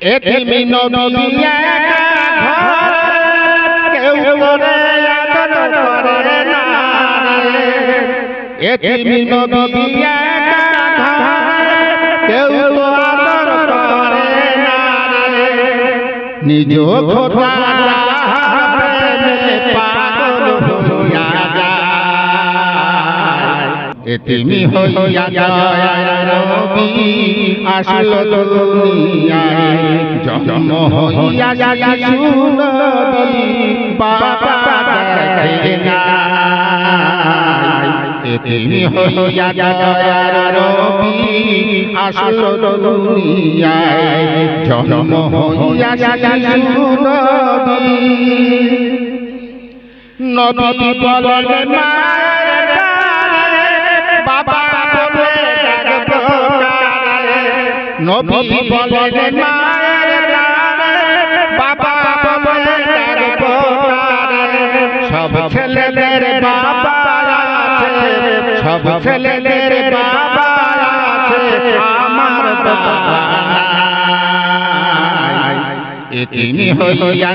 এতিমি নবী একা ঘর, কেউ করে আদর করে না। এতিমি নবী একা ঘর, কেউ আদর করে না নিজ খোদা পাগল হইয়া এতিমি হইয়া দয়ার নবী আসল জন্ম হইয়া নবী বাবা দেখে না এতিমি হইয়া দয়ার নবী আসল দুনিয়ায় জন্ম হইয়া শিশু নবী নবী বলেন মায়ের বাবা বলে নবী বলেন মায়ের বাবা আছে সব ছেলেদের বাবা আছে আমার বাবা নাই। হইয়া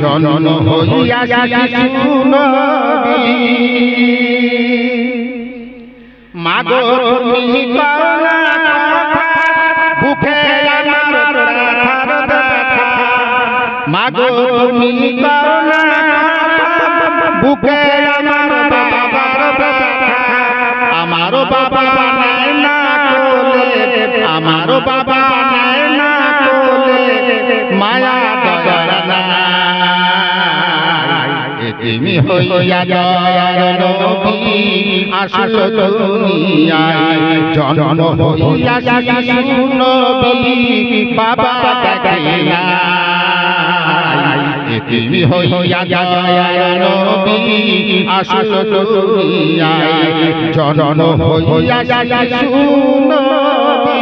জনন হইয়া শিশু মাগো তুমি বুকে আমার বাবার ব্যথা। আমার বাবা নাই না কোলে, আমার বাবা নাই না কোলে, মায়া দয়া নাই। এতিমি হইয়া দয়ার নবী আসল দুনিয়ায়। জন্ম হইয়া শিশু নবী, বাবা দেখে না তিনি হইয়া দয়াল নবী আসল দুনিয়ায় জনন হইয়া শিশু নবী